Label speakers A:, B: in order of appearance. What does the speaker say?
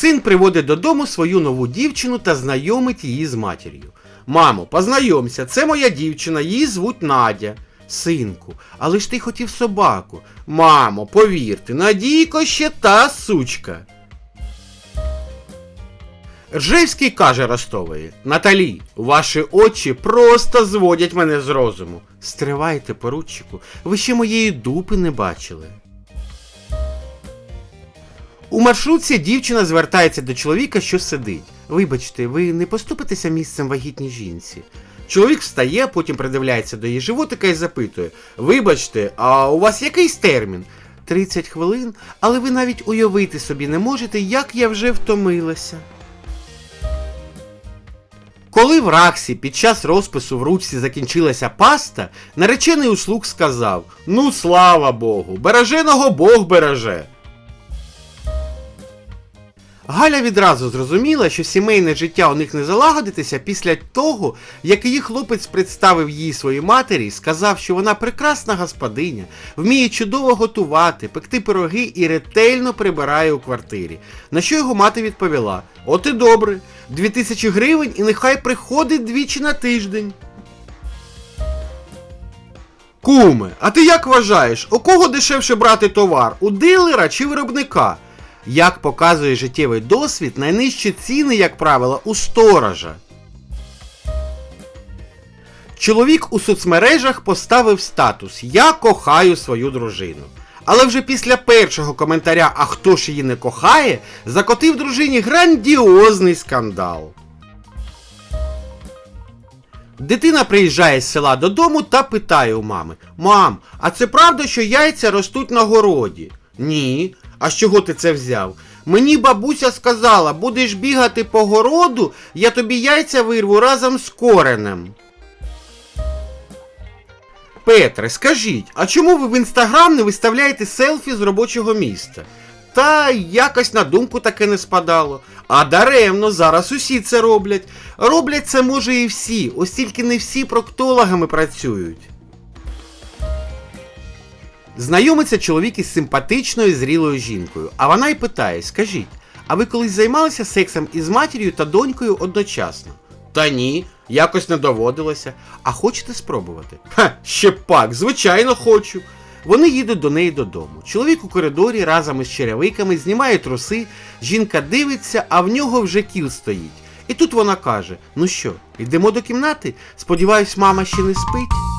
A: Син приводить додому свою нову дівчину та знайомить її з матір'ю. Мамо, познайомся, це моя дівчина, її звуть Надя. Синку, але ж ти хотів собаку. Мамо, повірте, Надійко ще та сучка. Ржевський каже Ростової, Наталі, ваші очі просто зводять мене з розуму. Стривайте, поручику, ви ще моєї дупи не бачили. У маршрутці дівчина звертається до чоловіка, що сидить. Вибачте, ви не поступитеся місцем вагітній жінці. Чоловік встає, потім придивляється до її животика і запитує: Вибачте, а у вас якийсь термін? 30 хвилин, але ви навіть уявити собі не можете, як я вже втомилася. Коли в Раксі під час розпису в ручці закінчилася паста, наречений услуг сказав: Ну, слава Богу, береженого Бог береже. Галя відразу зрозуміла, що сімейне життя у них не залагодитися після того, як її хлопець представив її своїй матері, сказав, що вона прекрасна господиня, вміє чудово готувати, пекти пироги і ретельно прибирає у квартирі. На що його мати відповіла: От і добре, дві тисячі гривень і нехай приходить двічі на тиждень. Куме, а ти як вважаєш, у кого дешевше брати товар? У дилера чи виробника? Як показує життєвий досвід, найнижчі ціни, як правило, у сторожа. Чоловік у соцмережах поставив статус Я кохаю свою дружину. Але вже після першого коментаря А хто ж її не кохає, закотив дружині грандіозний скандал. Дитина приїжджає з села додому та питає у мами: Мам, а це правда, що яйця ростуть на городі? Ні. А з чого ти це взяв? Мені бабуся сказала, будеш бігати по городу, я тобі яйця вирву разом з коренем. Петре, скажіть, а чому ви в інстаграм не виставляєте селфі з робочого місця? Та якось на думку таке не спадало. А даремно, зараз усі це роблять. Роблять це може і всі, ось тільки не всі проктологами працюють. Знайомиться чоловік із симпатичною зрілою жінкою, а вона й питає: скажіть, а ви колись займалися сексом із матір'ю та донькою одночасно? Та ні, якось не доводилося. А хочете спробувати? Ха, ще пак, звичайно, хочу. Вони їдуть до неї додому. Чоловік у коридорі разом із черевиками знімає труси, жінка дивиться, а в нього вже кіл стоїть. І тут вона каже: Ну що, йдемо до кімнати? Сподіваюсь, мама ще не спить.